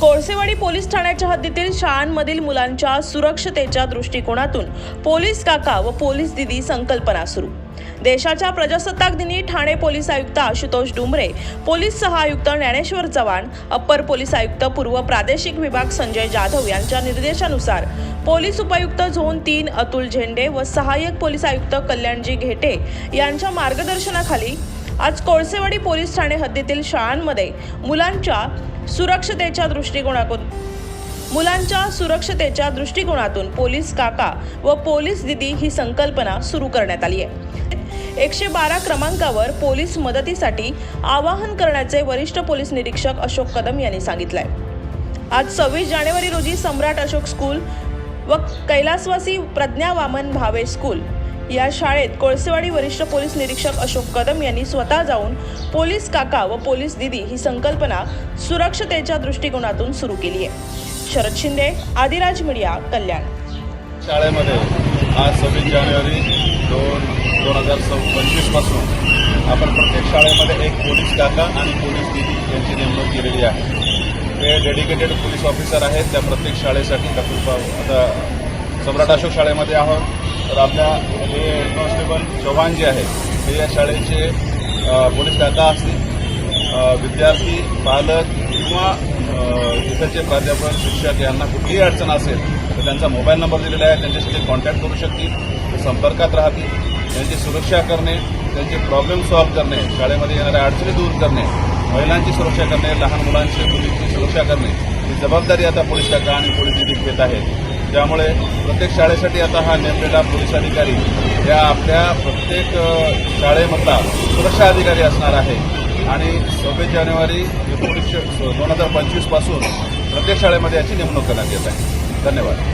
Kolsewadi police ठाण्याच्या हद्दीतील शाळांमधील मुलांच्या सुरक्षतेच्या दृष्टिकोनातून पोलीस काका व पोलीस दिदी संकल्पना सुरू. देशाच्या प्रजासत्ताक दिनी ठाणे पोलीस आयुक्त आशुतोष डुमरे पोलीस सहायुक्त ज्ञानेश्वर चव्हाण अप्पर पोलीस आयुक्त पूर्व प्रादेशिक विभाग संजय जाधव यांच्या निर्देशानुसार पोलीस उपायुक्त झोन तीन अतुल झेंडे व सहाय्यक पोलीस आयुक्त कल्याणजी घेटे यांच्या मार्गदर्शनाखाली आज कोळसेवाडी पोलीस ठाणे हद्दीतील शाळांमध्ये मुलांच्या सुरक्षतेच्या दृष्टिकोनातून. मुलांच्या सुरक्षतेच्या दृष्टिकोनातून पोलीस काका व पोलीस दिदी ही संकल्पना सुरू करण्यात आली आहे. एकशे बारा क्रमांकावर पोलीस मदतीसाठी आवाहन करण्याचे वरिष्ठ पोलीस निरीक्षक अशोक कदम यांनी सांगितलंय. आज सव्वीस जानेवारी रोजी सम्राट अशोक स्कूल व कैलासवासी प्रज्ञा वामन भावे स्कूल या शाळेत कोळसेवाडी वरिष्ठ पोलीस निरीक्षक अशोक कदम यांनी स्वतः जाऊन पोलीस काका व पोलीस दिदी ही संकल्पना सुरक्षतेच्या दृष्टिकोनातून सुरू केली आहे. शरद शिंदे आदिराज मीडिया कल्याण. शाळेमध्ये आज सव्वीस जानेवारी दोन दोन हजार सव पंचवीसपासून आपण प्रत्येक शाळेमध्ये एक पोलीस काका आणि पोलीस दिदी यांची नेमणूक केलेली आहे. ते डेडिकेटेड पोलीस ऑफिसर आहेत. त्या प्रत्येक शाळेसाठी डॉक्टर आता सम्राट अशोक शाळेमध्ये आहोत. तर आपल्या हे हेड कॉन्स्टेबल चव्हाण जे आहेत ते या शाळेचे पोलीस काका असतील विद्यार्थी पालक किंवा अ, इथलचे प्राध्यापक शिक्षक यांना कुठलीही अडचण असेल तर त्यांचा मोबाईल नंबर दिलेला आहे त्यांच्याशी ते कॉन्टॅक्ट करू शकतील ते संपर्कात राहतील त्यांची सुरक्षा करणे त्यांचे प्रॉब्लेम सॉल्व्ह करणे शाळेमध्ये येणाऱ्या अडचणी दूर करणे महिलांची सुरक्षा करणे लहान मुलांची मुलींची सुरक्षा करणे ही जबाबदारी आता पोलीस काका आणि पोलीस निधी घेत आहेत. त्यामुळे प्रत्येक शाळेसाठी आता हा नेमलेला पोलीस अधिकारी या आपल्या प्रत्येक शाळेमधला सुरक्षा अधिकारी असणार आहे. आणि सव्वीस जानेवारी एकोणीसशे दोन हजार पंचवीसपासून प्रत्येक शाळेमध्ये याची नेमणूक करण्यात येत आहे. धन्यवाद.